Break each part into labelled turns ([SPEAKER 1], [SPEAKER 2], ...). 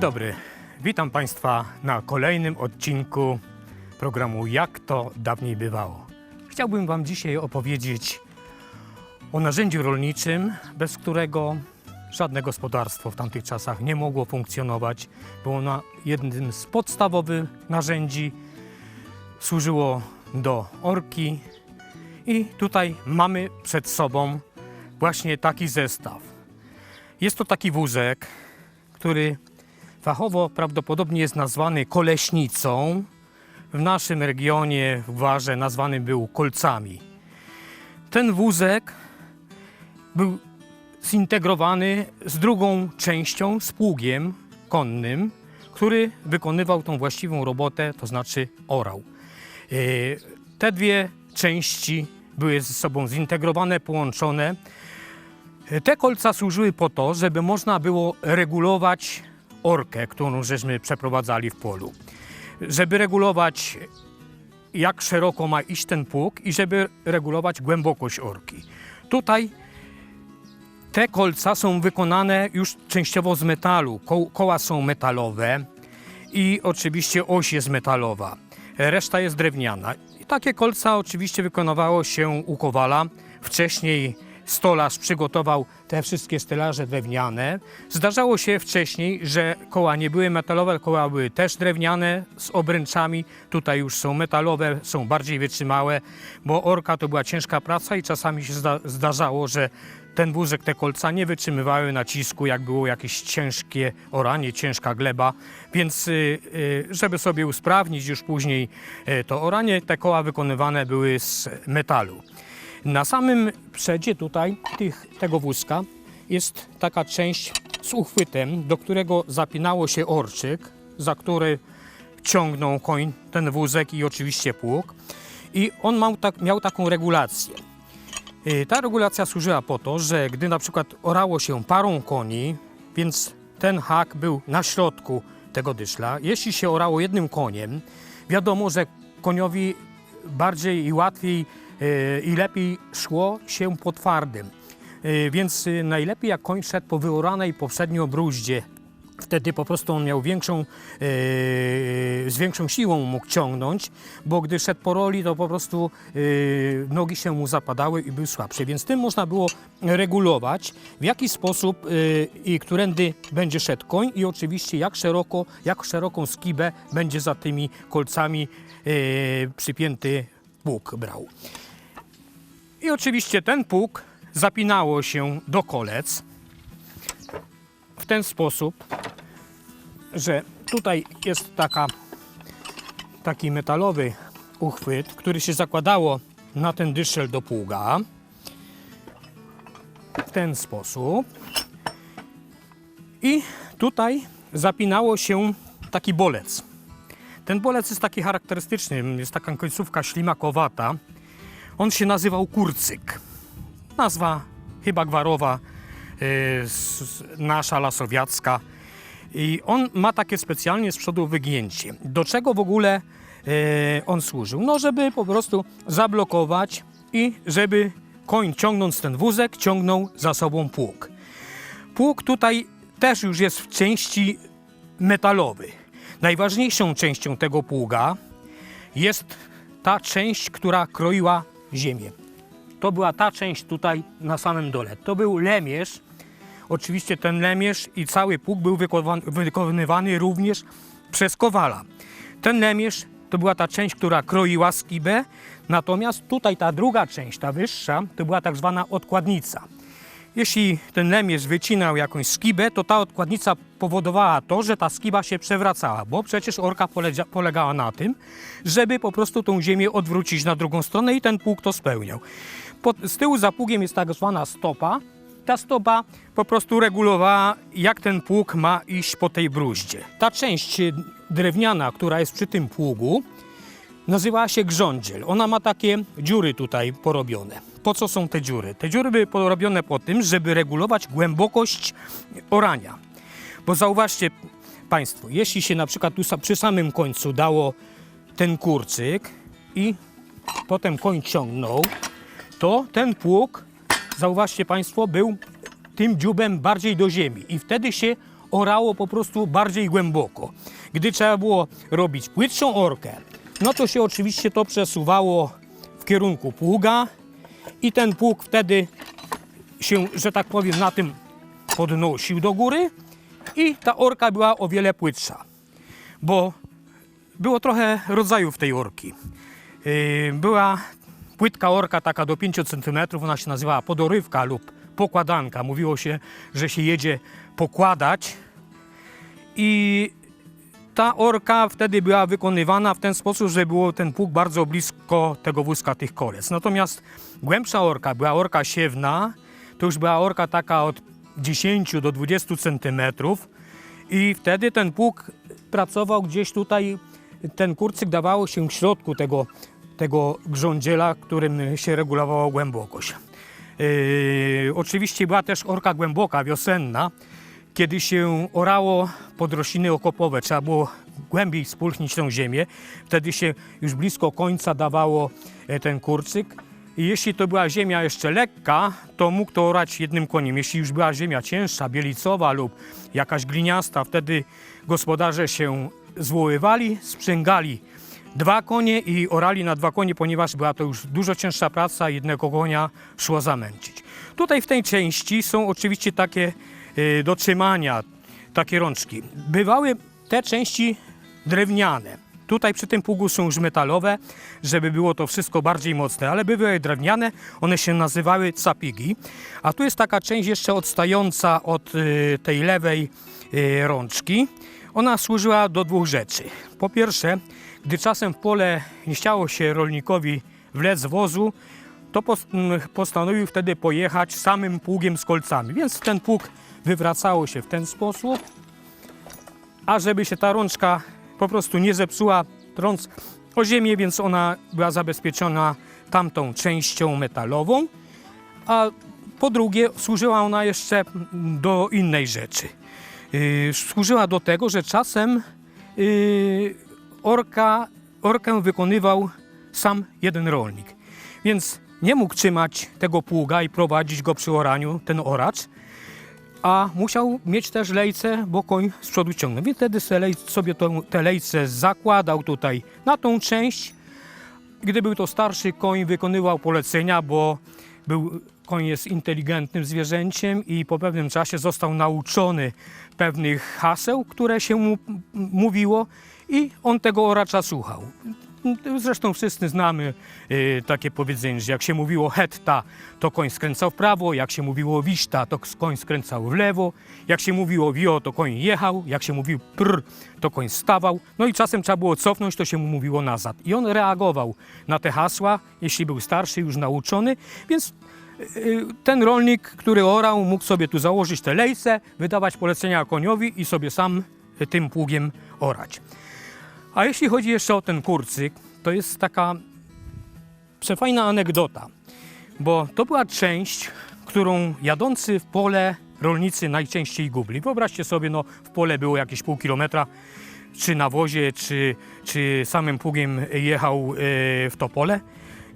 [SPEAKER 1] Dzień dobry. Witam Państwa na kolejnym odcinku programu Jak to dawniej bywało. Chciałbym Wam dzisiaj opowiedzieć o narzędziu rolniczym, bez którego żadne gospodarstwo w tamtych czasach nie mogło funkcjonować. Było ono jednym z podstawowych narzędzi, służyło do orki i tutaj mamy przed sobą właśnie taki zestaw. Jest to taki wózek, który fachowo prawdopodobnie jest nazwany koleśnicą. W naszym regionie w Gwarze nazwany był kolcami. Ten wózek był zintegrowany z drugą częścią, z pługiem konnym, który wykonywał tą właściwą robotę, to znaczy orał. Yy, Te dwie części były ze sobą zintegrowane, połączone. Te kolca służyły po to, żeby można było regulować orkę, którą żeśmy przeprowadzali w polu. Żeby regulować jak szeroko ma iść ten pług i żeby regulować głębokość orki. Tutaj te kolca są wykonane już częściowo z metalu. Ko koła są metalowe i oczywiście oś jest metalowa. Reszta jest drewniana. I takie kolca oczywiście wykonywało się u kowala. Wcześniej stolarz przygotował te wszystkie stelaże drewniane. Zdarzało się wcześniej, że koła nie były metalowe, koła były też drewniane z obręczami. Tutaj już są metalowe, są bardziej wytrzymałe, bo orka to była ciężka praca i czasami się zda zdarzało, że ten wózek, te kolca nie wytrzymywały nacisku, jak było jakieś ciężkie oranie, ciężka gleba, więc y, y, żeby sobie usprawnić już później y, to oranie, te koła wykonywane były z metalu. Na samym przedzie tutaj tych, tego wózka jest taka część z uchwytem, do którego zapinało się orczyk, za który ciągnął koń ten wózek i oczywiście pług. I on miał, tak, miał taką regulację. Y, Ta regulacja służyła po to, że gdy na przykład orało się parą koni, więc ten hak był na środku tego dyszla, jeśli się orało jednym koniem, wiadomo, że koniowi bardziej i łatwiej i lepiej szło się po twardym. Y, Więc y, najlepiej jak koń szedł po wyoranej poprzednio bruździe. Wtedy po prostu on miał większą, yy, z większą siłą mógł ciągnąć, bo gdy szedł po roli, to po prostu nogi się mu zapadały i był słabszy. Więc tym można było regulować, w jaki sposób i którędy będzie szedł koń i oczywiście jak szeroko, jak szeroką skibę będzie za tymi kolcami przypięty pług brał. I oczywiście ten pług zapinało się do kolec w ten sposób, że tutaj jest taka, taki metalowy uchwyt, który się zakładało na ten dyszel do pługa. W ten sposób. I tutaj zapinało się taki bolec. Ten bolec jest taki charakterystyczny, jest taka końcówka ślimakowata. On się nazywał kurcyk. Nazwa chyba gwarowa, s- nasza lasowiacka. I on ma takie specjalnie z przodu wygięcie. Do czego w ogóle yy, on służył? No, żeby po prostu zablokować i żeby koń ciągnąc ten wózek ciągnął za sobą pług. Pług tutaj też już jest w części metalowy. Najważniejszą częścią tego pługa jest ta część, która kroiła ziemię. To była ta część tutaj na samym dole. To był lemierz. Oczywiście ten lemierz i cały pług był wykonywany również przez kowala. Ten lemierz to była ta część, która kroiła skibę, natomiast tutaj ta druga część, ta wyższa, to była tak zwana odkładnica. Jeśli ten lemierz wycinał jakąś skibę, to ta odkładnica powodowała to, że ta skiba się przewracała, bo przecież orka polega, polegała na tym, żeby po prostu tą ziemię odwrócić na drugą stronę i ten pług to spełniał. Pod, z tyłu za pługiem jest tak zwana stopa. Ta stopa po prostu regulowała, jak ten pług ma iść po tej bruździe. Ta część drewniana, która jest przy tym pługu, Nazywała się grządziel. Ona ma takie dziury tutaj porobione. Po co są te dziury? Te dziury były porobione po tym, żeby regulować głębokość orania. Bo zauważcie Państwo, jeśli się na przykład tu przy samym końcu dało ten kurcyk i potem koń ciągnął, to ten pług, zauważcie Państwo, był tym dziubem bardziej do ziemi i wtedy się orało po prostu bardziej głęboko. Gdy trzeba było robić płytszą orkę, no to się oczywiście to przesuwało w kierunku pługa i ten pług wtedy się, że tak powiem, na tym podnosił do góry i ta orka była o wiele płytsza, bo było trochę rodzajów tej orki. Yy, Była płytka orka taka do 5 cm, ona się nazywała podorywka lub pokładanka. Mówiło się, że się jedzie pokładać i ta orka wtedy była wykonywana w ten sposób, że było ten pług bardzo blisko tego wózka tych kolec. Natomiast głębsza orka była orka siewna, to już była orka taka od 10 do 20 centymetrów i wtedy ten pług pracował gdzieś tutaj, ten kurcyk dawało się w środku tego, tego grządziela, którym się regulowała głębokość. Yy, oczywiście była też orka głęboka, wiosenna, kiedy się orało pod rośliny okopowe, trzeba było głębiej spulchnić tą ziemię, wtedy się już blisko końca dawało e, ten kurcyk. I jeśli to była ziemia jeszcze lekka, to mógł to orać jednym koniem. Jeśli już była ziemia cięższa, bielicowa lub jakaś gliniasta, wtedy gospodarze się zwoływali, sprzęgali dwa konie i orali na dwa konie, ponieważ była to już dużo cięższa praca, jednego konia szło zamęczyć. Tutaj w tej części są oczywiście takie do trzymania, takie rączki. Bywały te części drewniane. Tutaj przy tym pługu są już metalowe, żeby było to wszystko bardziej mocne, ale były drewniane, one się nazywały capigi. A tu jest taka część jeszcze odstająca od y, tej lewej y, rączki. Ona służyła do dwóch rzeczy. Po pierwsze, gdy czasem w pole nie chciało się rolnikowi wlec wozu, to pos- m, postanowił wtedy pojechać samym pługiem z kolcami. Więc ten pług wywracało się w ten sposób, a żeby się ta rączka po prostu nie zepsuła, trąc o ziemię, więc ona była zabezpieczona tamtą częścią metalową, a po drugie służyła ona jeszcze do innej rzeczy. Yy, służyła do tego, że czasem yy, orka, orkę wykonywał sam jeden rolnik. Więc nie mógł trzymać tego pługa i prowadzić go przy oraniu, ten oracz, a musiał mieć też lejce, bo koń z przodu ciągnął. Więc wtedy sobie tą, te lejce zakładał tutaj na tą część. Gdy był to starszy koń, wykonywał polecenia, bo był, koń jest inteligentnym zwierzęciem i po pewnym czasie został nauczony pewnych haseł, które się mu mówiło i on tego oracza słuchał. Zresztą wszyscy znamy y, takie powiedzenie, że jak się mówiło hetta, to koń skręcał w prawo, jak się mówiło wiśta, to koń skręcał w lewo, jak się mówiło wio, to koń jechał, jak się mówił prr, to koń stawał, no i czasem trzeba było cofnąć, to się mu mówiło nazad. I on reagował na te hasła, jeśli był starszy, już nauczony, więc y, ten rolnik, który orał, mógł sobie tu założyć te lejce, wydawać polecenia koniowi i sobie sam y, tym pługiem orać. A jeśli chodzi jeszcze o ten kurcyk, to jest taka przefajna anegdota, bo to była część, którą jadący w pole rolnicy najczęściej gubli. Wyobraźcie sobie, no w pole było jakieś pół kilometra, czy na wozie, czy, czy samym pługiem jechał e, w to pole.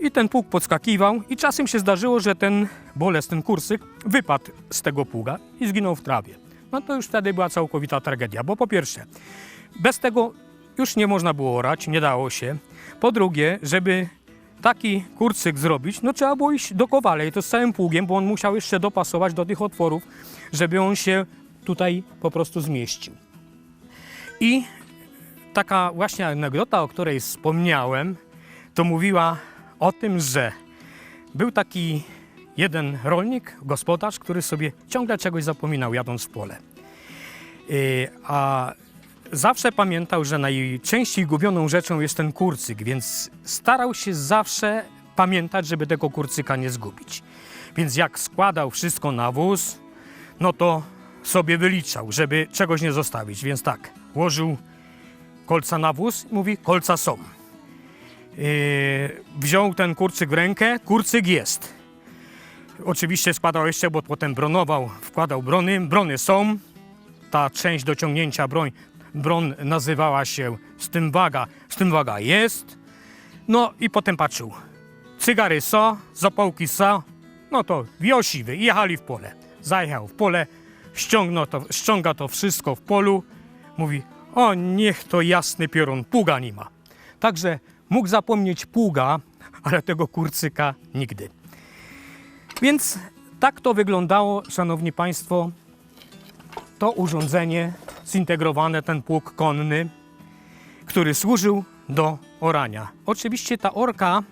[SPEAKER 1] I ten pług podskakiwał i czasem się zdarzyło, że ten boles, ten kursyk wypadł z tego pługa i zginął w trawie. No to już wtedy była całkowita tragedia, bo po pierwsze, bez tego już nie można było orać, nie dało się. Po drugie, żeby taki kurcyk zrobić, no trzeba było iść do kowala i to z całym pługiem, bo on musiał jeszcze dopasować do tych otworów, żeby on się tutaj po prostu zmieścił. I taka właśnie anegdota, o której wspomniałem, to mówiła o tym, że był taki jeden rolnik, gospodarz, który sobie ciągle czegoś zapominał jadąc w pole. Yy, A zawsze pamiętał, że najczęściej gubioną rzeczą jest ten kurcyk, więc starał się zawsze pamiętać, żeby tego kurcyka nie zgubić. Więc jak składał wszystko na wóz, no to sobie wyliczał, żeby czegoś nie zostawić. Więc tak, włożył kolca na wóz mówi, kolca są. Yy, wziął ten kurcyk w rękę, kurcyk jest. Oczywiście składał jeszcze, bo potem bronował, wkładał brony, brony są. Ta część do ciągnięcia broń, nazywała się stymwaga, stymwaga jest. No i potem patrzył, cygary są, zapałki są, no to wiosiwy jechali w pole. Zajechał w pole, ściągno to, ściąga to wszystko w polu, mówi, o niech to jasny piorun, pługa nie ma. Także mógł zapomnieć pługa, ale tego kurcyka nigdy. Więc tak to wyglądało, szanowni państwo, to urządzenie zintegrowane, ten pług konny, który służył do orania. Oczywiście ta orka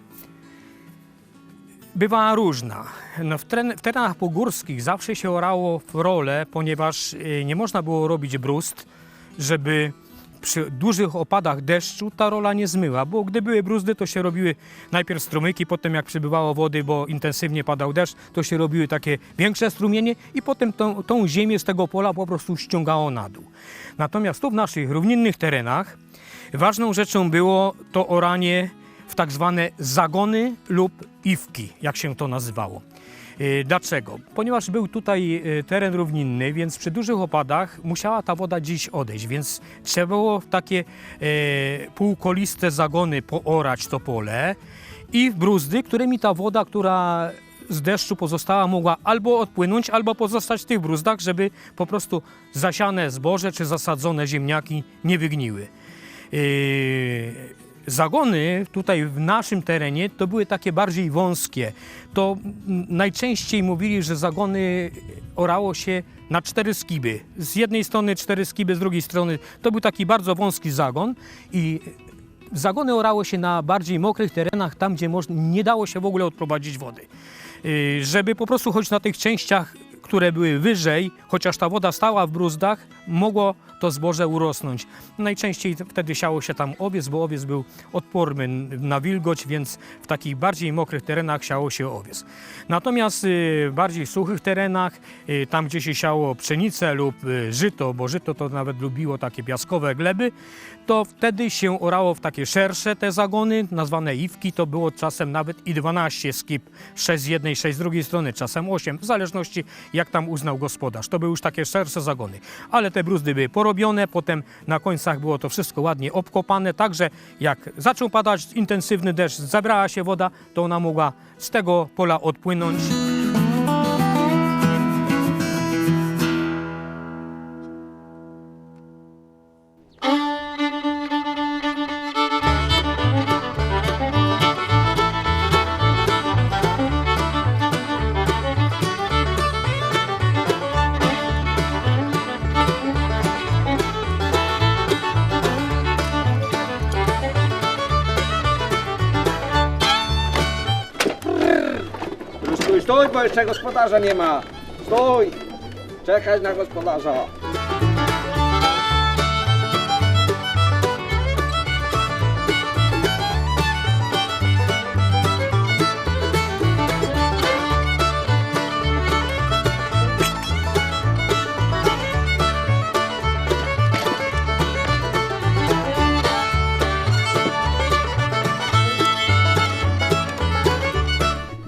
[SPEAKER 1] bywała różna. No w, teren, w terenach pogórskich zawsze się orało w rolę, ponieważ y, nie można było robić brust, żeby przy dużych opadach deszczu ta rola nie zmyła, bo gdy były bruzdy, to się robiły najpierw strumyki, potem jak przybywało wody, bo intensywnie padał deszcz, to się robiły takie większe strumienie i potem tą, tą ziemię z tego pola po prostu ściągało na dół. Natomiast tu w naszych równinnych terenach ważną rzeczą było to oranie w tak zwane zagony lub iwki, jak się to nazywało. Yy, Dlaczego? Ponieważ był tutaj yy, teren równinny, więc przy dużych opadach musiała ta woda gdzieś odejść, więc trzeba było w takie yy, półkoliste zagony poorać to pole i w bruzdy, którymi ta woda, która z deszczu pozostała, mogła albo odpłynąć, albo pozostać w tych bruzdach, żeby po prostu zasiane zboże czy zasadzone ziemniaki nie wygniły. Zagony tutaj w naszym terenie to były takie bardziej wąskie. To najczęściej mówili, że zagony orało się na cztery skiby. Z jednej strony cztery skiby, z drugiej strony to był taki bardzo wąski zagon i zagony orało się na bardziej mokrych terenach, tam gdzie nie dało się w ogóle odprowadzić wody. Yy, Żeby po prostu choć na tych częściach, które były wyżej, chociaż ta woda stała w bruzdach, mogło to zboże urosnąć. Najczęściej wtedy siało się tam owiec, bo owiec był odporny na wilgoć, więc w takich bardziej mokrych terenach siało się owiec. Natomiast y, w bardziej suchych terenach, y, tam gdzie się siało pszenicę lub y, żyto, bo żyto to nawet lubiło takie piaskowe gleby, to wtedy się orało w takie szersze te zagony, nazwane iwki, to było czasem nawet i 12 skip, 6 z jednej, 6 z drugiej strony, czasem 8, w zależności jak tam uznał gospodarz. To były już takie szersze zagony. Ale te bruzdy były porobione, potem na końcach było to wszystko ładnie obkopane, także jak zaczął padać intensywny deszcz, zebrała się woda, to ona mogła z tego pola odpłynąć.
[SPEAKER 2] Stój, bo jeszcze gospodarza nie ma. Stój! Czekać na gospodarza.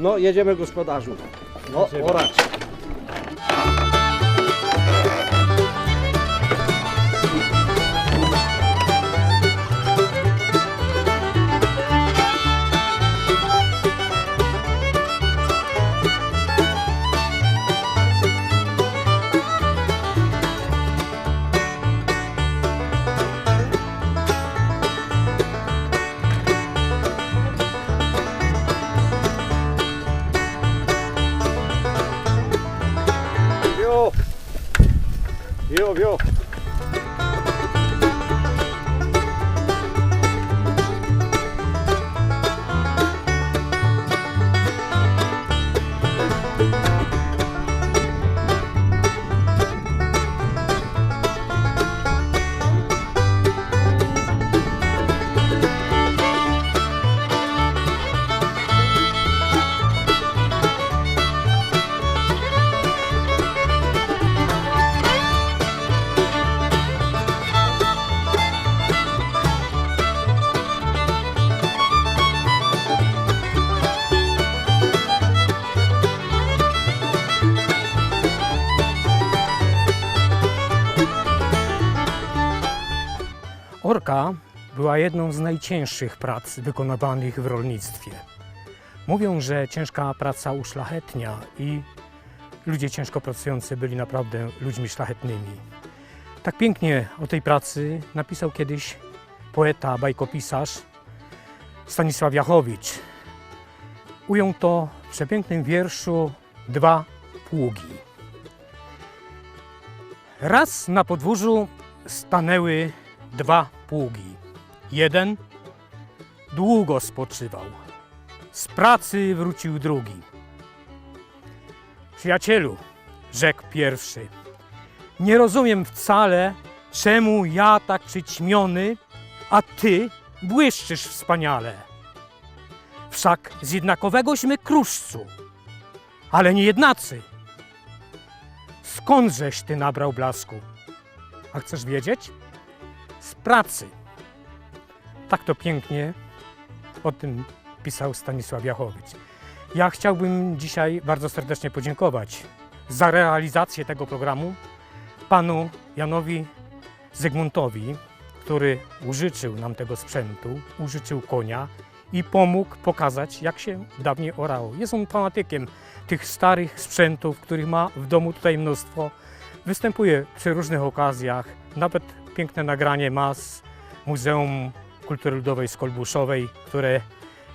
[SPEAKER 2] No, jedziemy gospodarzu. No, orać. Wio,
[SPEAKER 1] Orka była jedną z najcięższych prac wykonywanych w rolnictwie. Mówią, że ciężka praca uszlachetnia i ludzie ciężko pracujący byli naprawdę ludźmi szlachetnymi. Tak pięknie o tej pracy napisał kiedyś poeta, bajkopisarz Stanisław Jachowicz. Ujął to w przepięknym wierszu Dwa pługi. Raz na podwórzu stanęły dwa Jeden długo spoczywał. Z pracy wrócił drugi. Przyjacielu, rzekł pierwszy, nie rozumiem wcale, czemu ja tak przyćmiony, a ty błyszczysz wspaniale. Wszak z jednakowegośmy kruszcu, ale nie jednacy. Skądżeś ty nabrał blasku? A chcesz wiedzieć? Z pracy. Tak to pięknie o tym pisał Stanisław Jachowicz. Ja chciałbym dzisiaj bardzo serdecznie podziękować za realizację tego programu panu Janowi Zygmuntowi, który użyczył nam tego sprzętu, użyczył konia i pomógł pokazać, jak się dawniej orało. Jest on fanatykiem tych starych sprzętów, których ma w domu tutaj mnóstwo. Występuje przy różnych okazjach, nawet piękne nagranie ma z Muzeum Kultury Ludowej z Kolbuszowej, które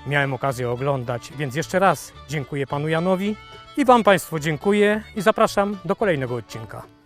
[SPEAKER 1] miałem okazję oglądać. Więc jeszcze raz dziękuję panu Janowi i wam państwu dziękuję i zapraszam do kolejnego odcinka.